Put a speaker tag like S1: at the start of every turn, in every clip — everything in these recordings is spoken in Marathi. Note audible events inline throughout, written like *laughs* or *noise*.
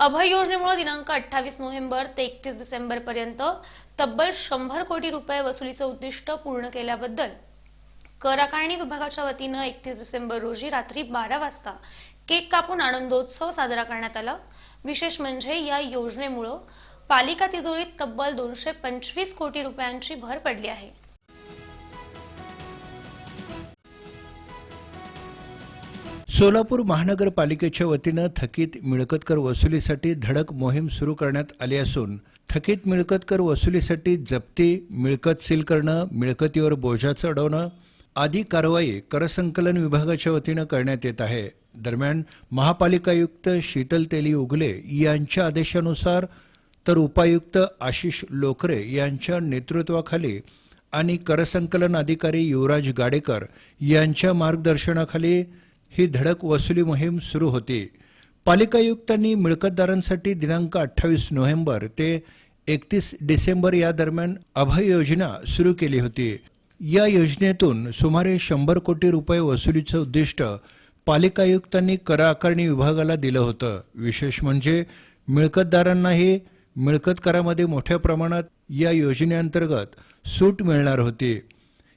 S1: अभय योजनेमुळे दिनांक अठ्ठावीस नोव्हेंबर ते एकतीस डिसेंबर पर्यंत तब्बल शंभर कोटी रुपये वसुलीचं उद्दिष्ट पूर्ण केल्याबद्दल कर आकारणी विभागाच्या वतीनं एकतीस डिसेंबर रोजी रात्री बारा वाजता केक कापून आनंदोत्सव साजरा करण्यात आला. विशेष म्हणजे या योजनेमुळं पालिका तिजोरीत तब्बल दोनशे पंचवीस कोटी रुपयांची भर पडली आहे.
S2: सोलापूर महानगरपालिकेच्या वतीनं थकीत मिळकतकर वसुलीसाठी धडक मोहीम सुरू करण्यात आली असून थकीत मिळकतकर वसुलीसाठी जप्ती मिळकत सील करणं मिळकतीवर बोजा चढवणं आदी कारवाई करसंकलन विभागाच्या वतीनं करण्यात येत आहे. दरम्यान महापालिका आयुक्त शीतल तेली उगले यांच्या आदेशानुसार तर उपायुक्त आशिष लोकरे यांच्या नेतृत्वाखाली आणि करसंकलन अधिकारी युवराज गाडेकर यांच्या मार्गदर्शनाखाली ही धडक वसुली मोहीम सुरू होती. पालिका आयुक्तांनी मिळकतदारांसाठी दिनांक अठ्ठावीस नोव्हेंबर ते एकतीस डिसेंबर या दरम्यान अभय योजना सुरू केली होती. या योजनेतून सुमारे शंभर कोटी रुपये वसुलीचं उद्दिष्ट पालिका आयुक्तांनी कर आकारणी विभागाला दिलं होतं. विशेष म्हणजे मिळकतदारांनाही मिळकत करामध्ये मोठ्या प्रमाणात या योजनेअंतर्गत सूट मिळणार होती.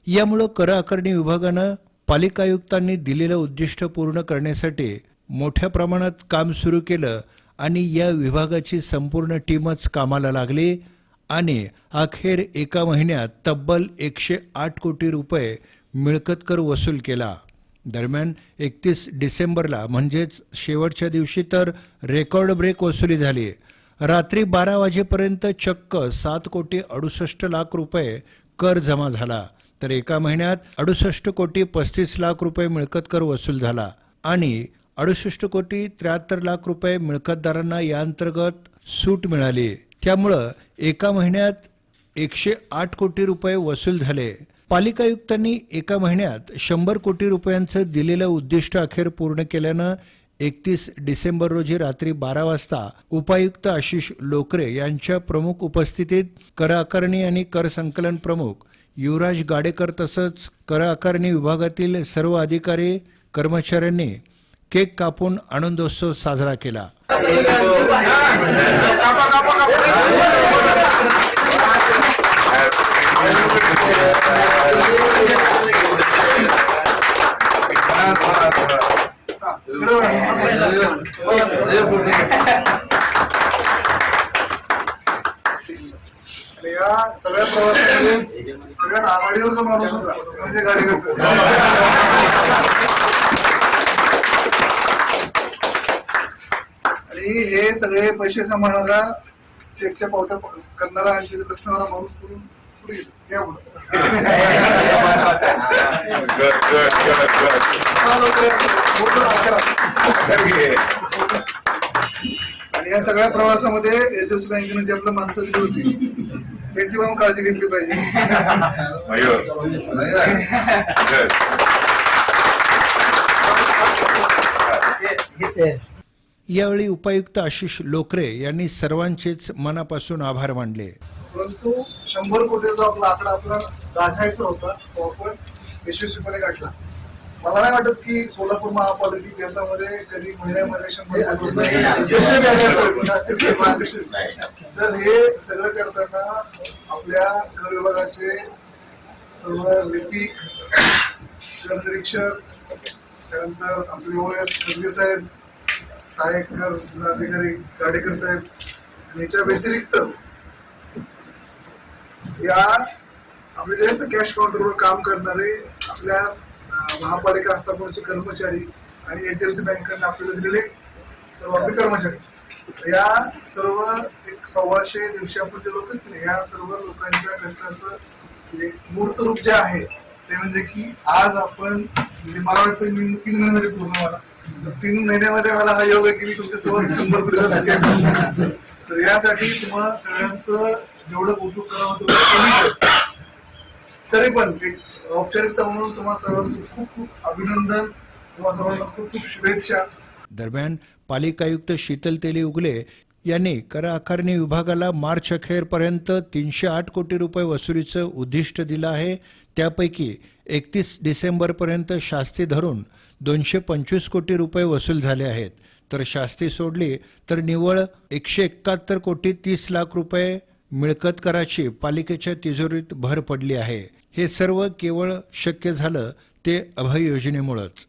S2: यामुळं कर आकारणी विभागानं पालिका आयुक्तांनी दिलेलं उद्दिष्ट पूर्ण करण्यासाठी मोठ्या प्रमाणात काम सुरू केलं आणि या विभागाची संपूर्ण टीमच कामाला लागली आणि अखेर एका महिन्यात तब्बल एकशे आठ कोटी रुपये मिळकत कर वसूल केला. दरम्यान एकतीस डिसेंबरला म्हणजेच शेवटच्या दिवशी तर रेकॉर्ड ब्रेक वसुली झाली. रात्री बारा वाजेपर्यंत चक्क सात कोटी अडुसष्ट लाख रुपये कर जमा झाला. तर एका महिन्यात अडुसष्ट कोटी पस्तीस लाख रुपये मिळकत कर वसूल झाला आणि अडुसष्ट कोटी त्र्याहत्तर लाख रुपये मिळकतदारांना याअंतर्गत सूट मिळाली. त्यामुळं एका महिन्यात एकशे आठ कोटी रुपये वसूल झाले. पालिका आयुक्तांनी एका महिन्यात शंभर कोटी रुपयांचं दिलेलं उद्दिष्ट अखेर पूर्ण केल्यानं एकतीस डिसेंबर रोजी रात्री बारा वाजता उपायुक्त आशिष लोकरे यांच्या प्रमुख उपस्थितीत कर आकारणी आणि कर संकलन प्रमुख युवराज गाडेकर तसंच कर आकारणी विभागातील सर्व अधिकारी कर्मचाऱ्यांनी केक कापून आनंदोत्सव साजरा केला.
S3: सगळ्या सगळ्यात माणूस होता म्हणजे आणि हे सगळे पैसे सांभाळणारा चेकच्या पावत्या करणारा आणि दक्षिणारा माणूस करून *laughs* आणि या सगळ्या प्रवासामध्ये एचडीएफसी बँकेने जी आपल्या माणसं दिली होती त्यांची पण काळजी घेतली पाहिजे. *laughs*
S2: यावेळी उपायुक्त आशिष लोकरे यांनी सर्वांचेच मनापासून आभार मानले.
S3: परंतु शंभर कोटीचा आपला आकडा आपला गाठायचा होता तो आपण यशस्वीपणे गाठला. मला नाही वाटत की सोलापूर महापालिका केसामध्ये कधी महिन्यामध्ये. तर हे सगळं करताना आपल्या कर विभागाचे सर्व लिपिक कर निरीक्षक त्यानंतर आपले ओएस खडगे साहेब सहाय्यक कर जिल्हाधिकारी गाडेकर साहेब याच्या व्यतिरिक्त या आपले जे कॅश काउंटरवर काम करणारे आपल्या महापालिका आस्थापनाचे कर्मचारी आणि एचडीएफसी बँकेने आपल्याला दिलेले सर्व आपले कर्मचारी. या सर्व एक सव्वाशे दिवशी आपण जे लोक या सर्व लोकांच्या कष्टाचं म्हणजे मूर्त रूप जे आहे ते म्हणजे की आज आपण म्हणजे मला वाटतं मी तीन महिने झाले पूर्ण मला तीन महिन्यामध्ये मला हा योग आहे की मी तुमच्यासोबत शंभर तर यासाठी तुम्हाला सगळ्यांचं जेवढं कौतुक करावं तेवढं कमी तरी पण औपचारिकता म्हणून तुम्हा सर्वांचं खूप खूप अभिनंदन. तुम्हा सर्वांना खूप खूप शुभेच्छा.
S2: दरम्यान पालिका आयुक्त शीतल तेली उगले यांनी कर आकारणी विभागाला मार्च अखेरपर्यंत तीनशे आठ कोटी रुपये वसुलीचं उद्दिष्ट दिलं आहे. त्यापैकी एकतीस डिसेंबरपर्यंत शास्ती धरून दोनशे पंचवीस कोटी रुपये वसूल झाले आहेत. तर शास्ती सोडली तर निव्वळ एकशे एकाहत्तर कोटी तीस लाख रुपये मिळकत कराची पालिकेच्या तिजोरीत भर पडली आहे. हे सर्व केवळ शक्य झालं ते अभय योजनेमुळंच